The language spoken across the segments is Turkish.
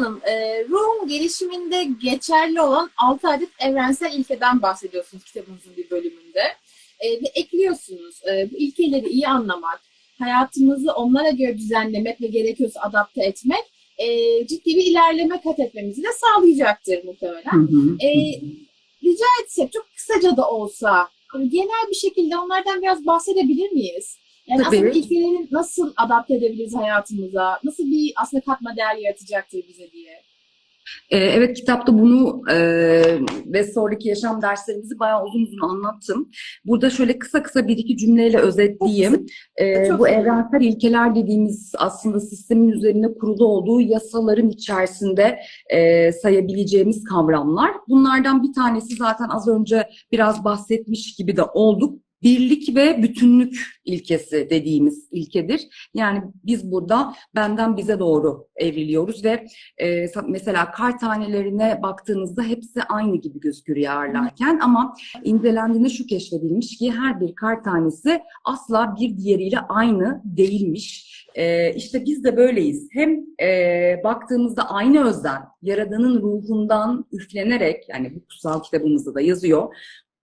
Hanım, e, ruhun gelişiminde geçerli olan 6 adet evrensel ilkeden bahsediyorsunuz kitabınızın bir bölümünde. E, ve ekliyorsunuz, e, bu ilkeleri iyi anlamak, hayatımızı onlara göre düzenlemek ve gerekiyorsa adapte etmek e, ciddi bir ilerleme kat etmemizi de sağlayacaktır muhtemelen. Hı hı. E, rica etsek çok kısaca da olsa genel bir şekilde onlardan biraz bahsedebilir miyiz? Yani Tabii. aslında ilkeleri nasıl adapte edebiliriz hayatımıza? Nasıl bir aslında katma değer yaratacaktır bize diye? Ee, Evet kitapta bunu e, ve sonraki yaşam derslerimizi bayağı uzun uzun anlattım. Burada şöyle kısa kısa bir iki cümleyle özetleyeyim. Ee, Çok bu evrensel ilkeler dediğimiz aslında sistemin üzerine kurulu olduğu yasaların içerisinde e, sayabileceğimiz kavramlar. Bunlardan bir tanesi zaten az önce biraz bahsetmiş gibi de olduk. Birlik ve bütünlük ilkesi dediğimiz ilkedir. Yani biz burada benden bize doğru evriliyoruz ve e, mesela kar tanelerine baktığınızda hepsi aynı gibi gözükür yağarlarken ama incelendiğinde şu keşfedilmiş ki her bir kar tanesi asla bir diğeriyle aynı değilmiş. E, işte biz de böyleyiz. Hem e, baktığımızda aynı özden, Yaradan'ın ruhundan üflenerek yani bu kutsal kitabımızda da yazıyor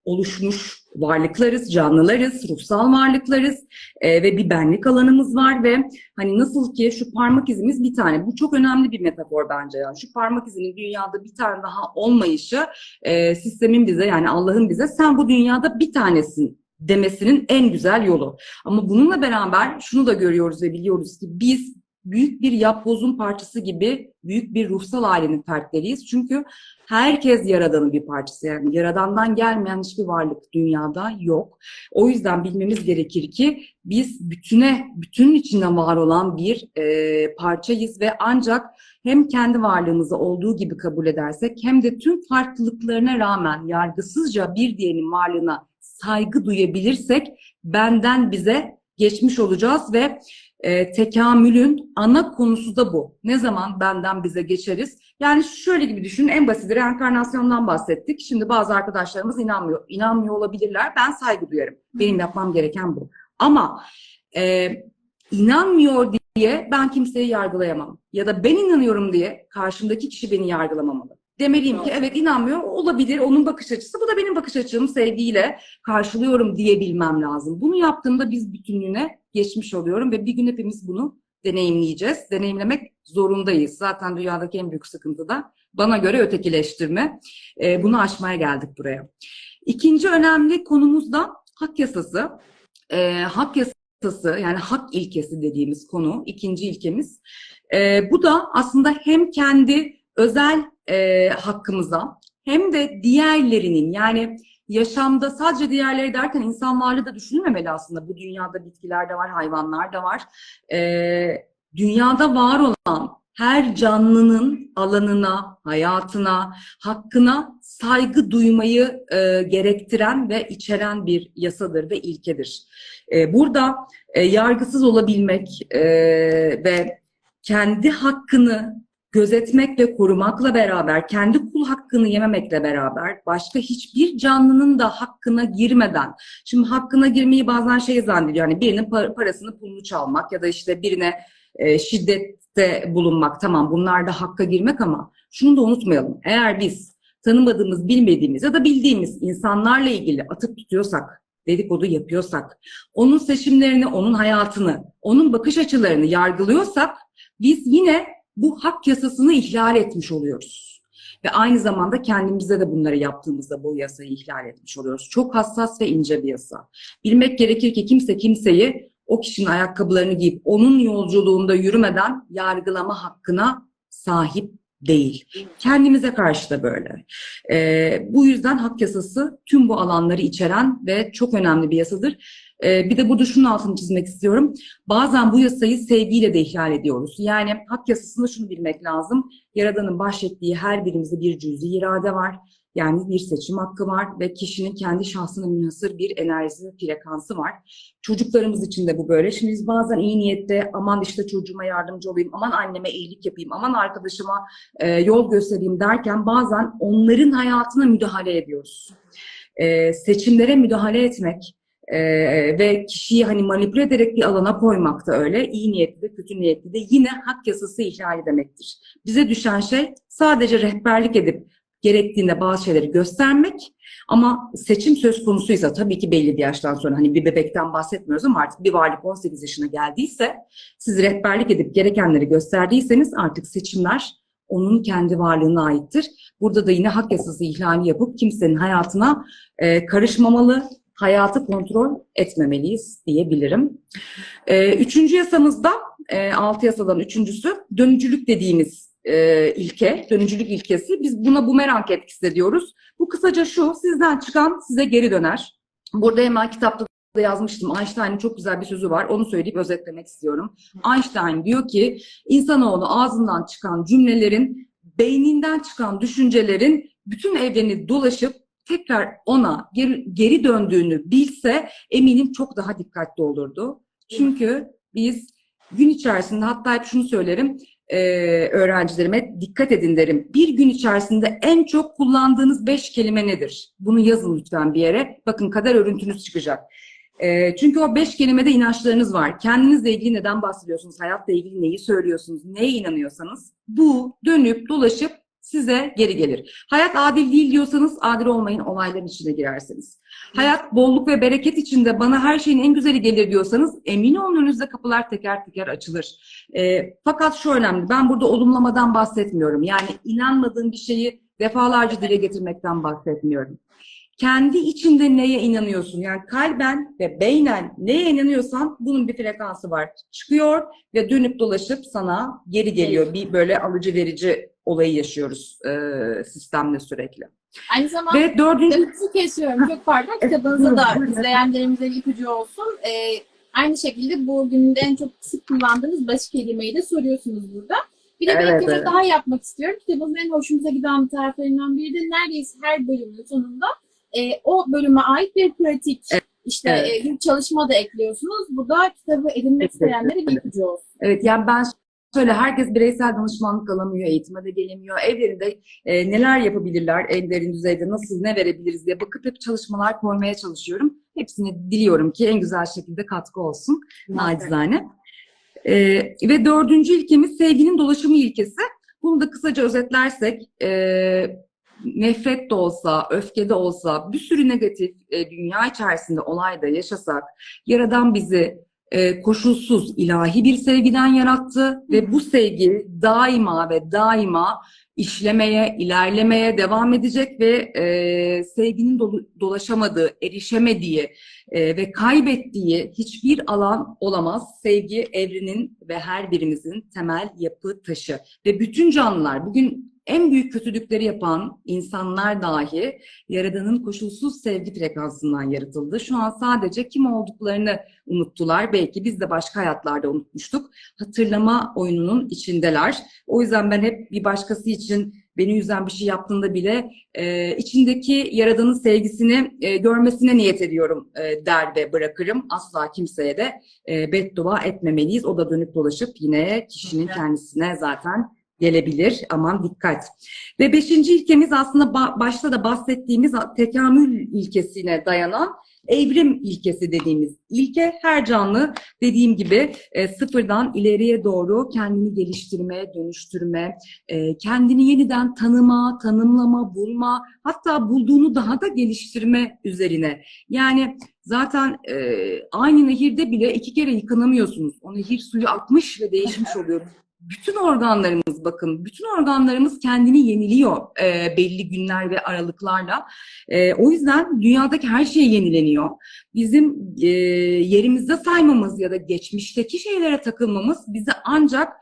oluşmuş varlıklarız, canlılarız, ruhsal varlıklarız e, ve bir benlik alanımız var ve hani nasıl ki şu parmak izimiz bir tane. Bu çok önemli bir metafor bence yani. Şu parmak izinin dünyada bir tane daha olmayışı e, sistemin bize yani Allah'ın bize sen bu dünyada bir tanesin demesinin en güzel yolu. Ama bununla beraber şunu da görüyoruz ve biliyoruz ki biz büyük bir yapbozun parçası gibi büyük bir ruhsal ailenin fertleriyiz. Çünkü herkes Yaradan'ın bir parçası. Yani Yaradan'dan gelmeyen hiçbir varlık dünyada yok. O yüzden bilmemiz gerekir ki biz bütüne, bütünün içinde var olan bir e, parçayız ve ancak hem kendi varlığımızı olduğu gibi kabul edersek hem de tüm farklılıklarına rağmen yargısızca bir diğerinin varlığına saygı duyabilirsek benden bize geçmiş olacağız ve e, tekamülün ana konusu da bu. Ne zaman benden bize geçeriz? Yani şöyle gibi düşünün, en basit reenkarnasyondan bahsettik. Şimdi bazı arkadaşlarımız inanmıyor, inanmıyor olabilirler. Ben saygı duyarım. Benim yapmam gereken bu. Ama e, inanmıyor diye ben kimseyi yargılayamam. Ya da ben inanıyorum diye karşımdaki kişi beni yargılamamalı. Demeliyim ki evet inanmıyor olabilir onun bakış açısı bu da benim bakış açım sevgiyle karşılıyorum diyebilmem lazım. Bunu yaptığımda biz bütünlüğüne geçmiş oluyorum ve bir gün hepimiz bunu deneyimleyeceğiz. Deneyimlemek zorundayız. Zaten dünyadaki en büyük sıkıntı da bana göre ötekileştirme. Ee, bunu aşmaya geldik buraya. İkinci önemli konumuz da hak yasası. Ee, hak yasası yani hak ilkesi dediğimiz konu ikinci ilkemiz. Ee, bu da aslında hem kendi özel e, hakkımıza hem de diğerlerinin yani yaşamda sadece diğerleri derken insan varlığı da düşünülmemeli aslında. Bu dünyada bitkiler de var, hayvanlar da var. Ee, dünyada var olan her canlının alanına, hayatına, hakkına saygı duymayı e, gerektiren ve içeren bir yasadır ve ilkedir. E, burada e, yargısız olabilmek e, ve kendi hakkını gözetmek ve korumakla beraber, kendi kul hakkını yememekle beraber, başka hiçbir canlının da hakkına girmeden, şimdi hakkına girmeyi bazen şey zannediyor, yani birinin par- parasını pulunu çalmak ya da işte birine e, şiddette bulunmak, tamam bunlar da hakka girmek ama şunu da unutmayalım, eğer biz tanımadığımız, bilmediğimiz ya da bildiğimiz insanlarla ilgili atıp tutuyorsak, dedikodu yapıyorsak, onun seçimlerini, onun hayatını, onun bakış açılarını yargılıyorsak, biz yine bu hak yasasını ihlal etmiş oluyoruz. Ve aynı zamanda kendimize de bunları yaptığımızda bu yasayı ihlal etmiş oluyoruz. Çok hassas ve ince bir yasa. Bilmek gerekir ki kimse kimseyi o kişinin ayakkabılarını giyip onun yolculuğunda yürümeden yargılama hakkına sahip değil. Kendimize karşı da böyle. Ee, bu yüzden hak yasası tüm bu alanları içeren ve çok önemli bir yasadır. Ee, bir de burada şunun altını çizmek istiyorum. Bazen bu yasayı sevgiyle de ihlal ediyoruz. Yani hak yasasında şunu bilmek lazım. Yaradan'ın bahşettiği her birimizde bir cüzi irade var. Yani bir seçim hakkı var ve kişinin kendi şahsına münhasır bir enerjisi, frekansı var. Çocuklarımız için de bu böyle. Şimdi biz bazen iyi niyette aman işte çocuğuma yardımcı olayım, aman anneme iyilik yapayım, aman arkadaşıma e, yol göstereyim derken bazen onların hayatına müdahale ediyoruz. E, seçimlere müdahale etmek, e, ve kişiyi hani manipüle ederek bir alana koymak da öyle. İyi niyetli de kötü niyetli de yine hak yasası ihlali demektir. Bize düşen şey sadece rehberlik edip gerektiğinde bazı şeyleri göstermek ama seçim söz konusuysa tabii ki belli bir yaştan sonra hani bir bebekten bahsetmiyoruz ama artık bir varlık 18 yaşına geldiyse siz rehberlik edip gerekenleri gösterdiyseniz artık seçimler onun kendi varlığına aittir. Burada da yine hak yasası ihlali yapıp kimsenin hayatına e, karışmamalı, hayatı kontrol etmemeliyiz diyebilirim. E, üçüncü yasamızda, e, altı yasadan üçüncüsü dönücülük dediğimiz e, ilke, dönücülük ilkesi. Biz buna bumerang etkisi diyoruz. Bu kısaca şu, sizden çıkan size geri döner. Burada hemen kitapta da yazmıştım. Einstein'ın çok güzel bir sözü var. Onu söyleyip özetlemek istiyorum. Einstein diyor ki, insanoğlu ağzından çıkan cümlelerin, beyninden çıkan düşüncelerin bütün evreni dolaşıp tekrar ona geri, geri döndüğünü bilse eminim çok daha dikkatli olurdu. Çünkü biz gün içerisinde hatta hep şunu söylerim e, öğrencilerime dikkat edin derim. Bir gün içerisinde en çok kullandığınız beş kelime nedir? Bunu yazın lütfen bir yere. Bakın kader örüntünüz çıkacak. E, çünkü o beş kelimede inançlarınız var. Kendinizle ilgili neden bahsediyorsunuz? Hayatla ilgili neyi söylüyorsunuz? Neye inanıyorsanız bu dönüp dolaşıp size geri gelir. Hayat adil değil diyorsanız adil olmayın olayların içine girersiniz. Hayat bolluk ve bereket içinde bana her şeyin en güzeli gelir diyorsanız emin olun önünüzde kapılar teker teker açılır. E, fakat şu önemli ben burada olumlamadan bahsetmiyorum. Yani inanmadığım bir şeyi defalarca dile getirmekten bahsetmiyorum. Kendi içinde neye inanıyorsun? Yani kalben ve beynen neye inanıyorsan bunun bir frekansı var. Çıkıyor ve dönüp dolaşıp sana geri geliyor. Bir böyle alıcı verici olayı yaşıyoruz e, sistemle sürekli. Aynı zamanda Ve dördüncü kesiyorum. Çok pardon. Kitabınızda da izleyenlerimize bir ipucu olsun. Ee, aynı şekilde bugün en çok sık kullandığınız baş kelimeyi de soruyorsunuz burada. Bir de bir Evet, ekleme evet. daha yapmak istiyorum. Kitabımın en hoşumuza giden bir taraflarından biri de neredeyse her bölümün sonunda e, o bölüme ait bir pratik işte Evet. e, bir çalışma da ekliyorsunuz. Bu da kitabı edinmek isteyenlere bir ipucu olsun. Evet yani ben şöyle herkes bireysel danışmanlık alamıyor, eğitime de gelemiyor. Evlerinde e, neler yapabilirler, en derin düzeyde nasıl ne verebiliriz diye bakıp hep çalışmalar koymaya çalışıyorum. Hepsini diliyorum ki en güzel şekilde katkı olsun nacizane. E, ve dördüncü ilkemiz sevginin dolaşımı ilkesi. Bunu da kısaca özetlersek e, nefret de olsa, öfke de olsa bir sürü negatif e, dünya içerisinde olayda yaşasak Yaradan bizi e, koşulsuz ilahi bir sevgiden yarattı ve bu sevgi daima ve daima işlemeye, ilerlemeye devam edecek ve e, sevginin dolu- dolaşamadığı, erişemediği e, ve kaybettiği hiçbir alan olamaz. Sevgi evrenin ve her birimizin temel yapı taşı ve bütün canlılar bugün en büyük kötülükleri yapan insanlar dahi Yaradan'ın koşulsuz sevgi frekansından yaratıldı. Şu an sadece kim olduklarını unuttular. Belki biz de başka hayatlarda unutmuştuk. Hatırlama oyununun içindeler. O yüzden ben hep bir başkası için beni üzen bir şey yaptığında bile e, içindeki Yaradan'ın sevgisini e, görmesine niyet ediyorum e, der ve bırakırım. Asla kimseye de e, beddua etmemeliyiz. O da dönüp dolaşıp yine kişinin kendisine zaten gelebilir. Aman dikkat. Ve beşinci ilkemiz aslında ba- başta da bahsettiğimiz tekamül ilkesine dayanan evrim ilkesi dediğimiz ilke her canlı dediğim gibi e, sıfırdan ileriye doğru kendini geliştirme, dönüştürme, e, kendini yeniden tanıma, tanımlama, bulma, hatta bulduğunu daha da geliştirme üzerine. Yani zaten e, aynı nehirde bile iki kere yıkanamıyorsunuz. O nehir suyu akmış ve değişmiş oluyor. Bütün organlarımız bakın, bütün organlarımız kendini yeniliyor e, belli günler ve aralıklarla. E, o yüzden dünyadaki her şey yenileniyor. Bizim e, yerimizde saymamız ya da geçmişteki şeylere takılmamız bizi ancak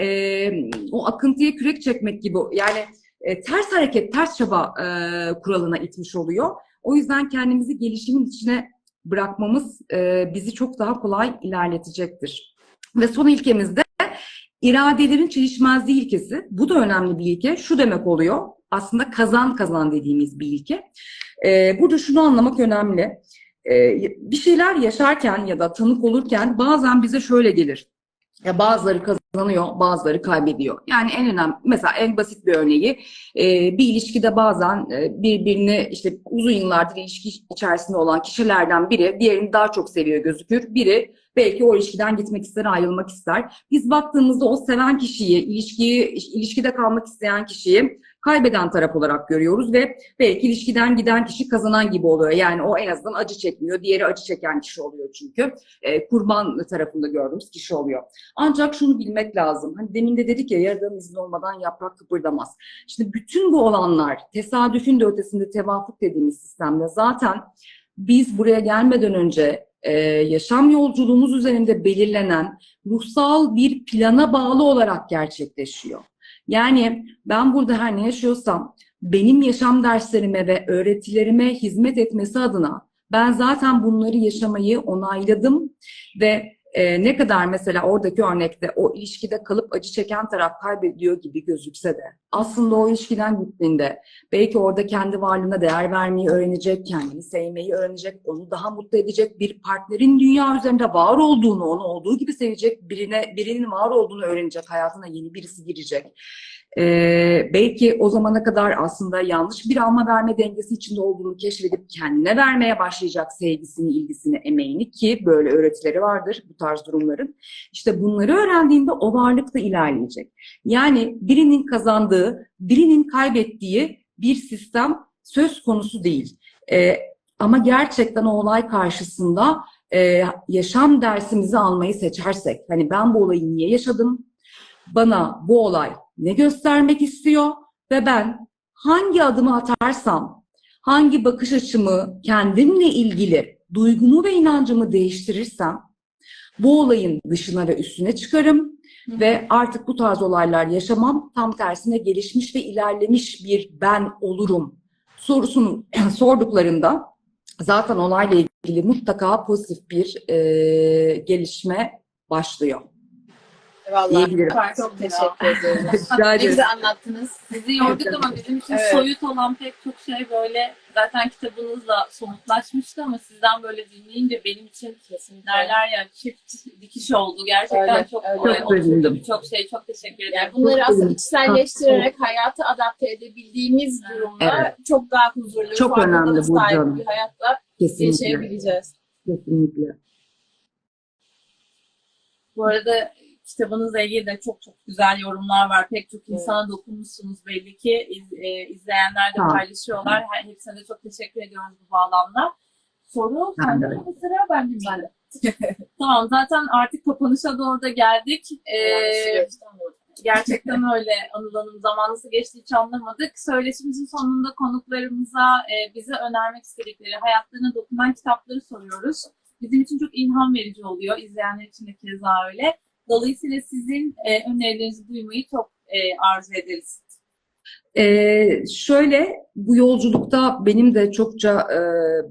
e, o akıntıya kürek çekmek gibi yani e, ters hareket, ters çaba e, kuralına itmiş oluyor. O yüzden kendimizi gelişimin içine bırakmamız e, bizi çok daha kolay ilerletecektir. Ve son ilkemizde iradelerin çelişmezliği ilkesi. Bu da önemli bir ilke. Şu demek oluyor. Aslında kazan kazan dediğimiz bir ilke. Ee, burada şunu anlamak önemli. Ee, bir şeyler yaşarken ya da tanık olurken bazen bize şöyle gelir. Ya bazıları kazanıyor, bazıları kaybediyor. Yani en önemli, mesela en basit bir örneği e, bir ilişkide bazen e, birbirini işte uzun yıllardır ilişki içerisinde olan kişilerden biri diğerini daha çok seviyor gözükür. Biri belki o ilişkiden gitmek ister, ayrılmak ister. Biz baktığımızda o seven kişiyi, ilişkiyi, ilişkide kalmak isteyen kişiyi kaybeden taraf olarak görüyoruz ve belki ilişkiden giden kişi kazanan gibi oluyor. Yani o en azından acı çekmiyor, diğeri acı çeken kişi oluyor çünkü. E, kurban tarafında gördüğümüz kişi oluyor. Ancak şunu bilmek lazım. Hani demin de dedik ya yaradan izin olmadan yaprak kıpırdamaz. Şimdi bütün bu olanlar tesadüfün de ötesinde tevafuk dediğimiz sistemde zaten biz buraya gelmeden önce e, yaşam yolculuğumuz üzerinde belirlenen ruhsal bir plana bağlı olarak gerçekleşiyor. Yani ben burada her ne yaşıyorsam benim yaşam derslerime ve öğretilerime hizmet etmesi adına ben zaten bunları yaşamayı onayladım ve e, ne kadar mesela oradaki örnekte o ilişkide kalıp acı çeken taraf kaybediyor gibi gözükse de aslında o ilişkiden gittiğinde belki orada kendi varlığına değer vermeyi öğrenecek, kendini sevmeyi öğrenecek, onu daha mutlu edecek bir partnerin dünya üzerinde var olduğunu, onu olduğu gibi sevecek birine birinin var olduğunu öğrenecek, hayatına yeni birisi girecek. Ee, belki o zamana kadar aslında yanlış bir alma verme dengesi içinde olduğunu keşfedip kendine vermeye başlayacak sevgisini, ilgisini, emeğini ki böyle öğretileri vardır bu tarz durumların. İşte bunları öğrendiğinde o varlık da ilerleyecek. Yani birinin kazandığı, birinin kaybettiği bir sistem söz konusu değil. Ee, ama gerçekten o olay karşısında e, yaşam dersimizi almayı seçersek, hani ben bu olayı niye yaşadım, bana bu olay ne göstermek istiyor ve ben hangi adımı atarsam, hangi bakış açımı kendimle ilgili duygumu ve inancımı değiştirirsem bu olayın dışına ve üstüne çıkarım ve artık bu tarz olaylar yaşamam. Tam tersine gelişmiş ve ilerlemiş bir ben olurum sorusunu sorduklarında zaten olayla ilgili mutlaka pozitif bir e, gelişme başlıyor. Vallahi Diyebilirim. süper, çok teşekkür ederim. Rica ederim. anlattınız. Sizi yorduk ama bizim için Evet. soyut olan pek çok şey böyle zaten kitabınızla somutlaşmıştı ama sizden böyle dinleyince benim için derler ya çift dikiş oldu. Gerçekten Öyle, çok öyle. Çok sevindim. Birçok şey çok teşekkür ederim. Yani bunları Çok aslında iyi. içselleştirerek hayata adapte edebildiğimiz durumda Evet. çok daha huzurlu, Çok önemli bu bir hayatla Kesinlikle. yaşayabileceğiz. Kesinlikle. Bu arada kitabınızla ilgili de çok çok güzel yorumlar var. Pek çok insana dokunmuşsunuz belli ki. İz, e, izleyenler de paylaşıyorlar. Her, hepsine de çok teşekkür ediyoruz bu bağlamda. Soru sende de. mi sıra ben de tamam zaten artık kapanışa doğru da geldik. Ee, gerçekten öyle Anıl Hanım. Zaman nasıl geçti hiç anlamadık. Söyleşimizin sonunda konuklarımıza e, bize önermek istedikleri, hayatlarına dokunan kitapları soruyoruz. Bizim için çok ilham verici oluyor. İzleyenler için de keza öyle. Dolayısıyla sizin e, önerilerinizi duymayı çok e, arzu ederiz. Ee, şöyle bu yolculukta benim de çokça e,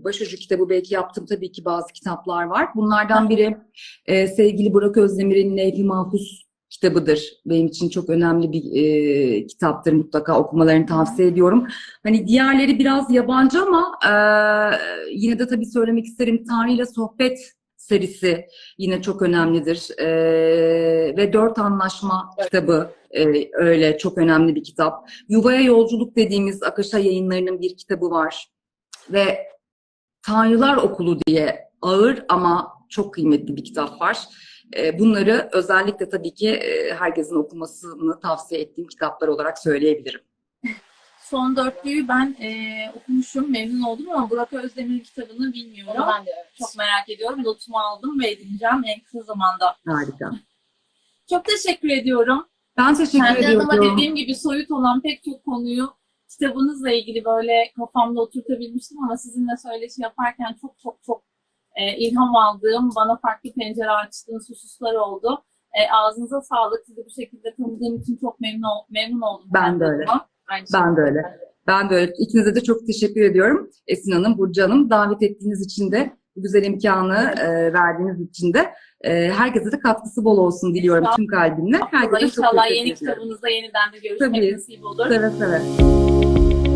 başucu kitabı belki yaptığım tabii ki bazı kitaplar var. Bunlardan biri e, sevgili Burak Özdemir'in Levh-i Mahfuz kitabıdır. Benim için çok önemli bir e, kitaptır. Mutlaka okumalarını tavsiye ediyorum. Hani diğerleri biraz yabancı ama e, yine de tabii söylemek isterim Tanrı ile Sohbet serisi yine çok önemlidir. E, ve Dört Anlaşma Evet. kitabı e, öyle çok önemli bir kitap. Yuvaya Yolculuk dediğimiz Akışa yayınlarının bir kitabı var. Ve Tanrılar Okulu diye ağır ama çok kıymetli bir kitap var. E, Bunları özellikle tabii ki e, herkesin okumasını tavsiye ettiğim kitaplar olarak söyleyebilirim. Son dörtlüyü ben e, okumuşum, memnun oldum ama Burak Özdemir'in kitabını bilmiyorum. Ben de evet. Çok merak ediyorum. Notumu aldım ve edineceğim en kısa zamanda. Harika. Çok teşekkür ediyorum. Ben teşekkür Kendi ediyorum. adıma dediğim gibi soyut olan pek çok konuyu kitabınızla ilgili böyle kafamda oturtabilmiştim ama sizinle söyleşi yaparken çok çok çok e, ilham aldığım, bana farklı pencere açtığınız hususlar oldu. E, ağzınıza sağlık. Sizi bu şekilde tanıdığım için çok memnun, memnun oldum. Ben kendi de öyle. adıma. Aynı Ben de öyle. Ben de öyle. İkinize de çok teşekkür ediyorum. Esin Hanım, Burcu Hanım davet ettiğiniz için de bu güzel imkanı e, verdiğiniz için de e, herkese de katkısı bol olsun diliyorum tüm kalbimle. Herkese çok inşallah yeni ediyorum. kitabınızda yeniden de görüşmek Tabii. nasip olur. Seve seve.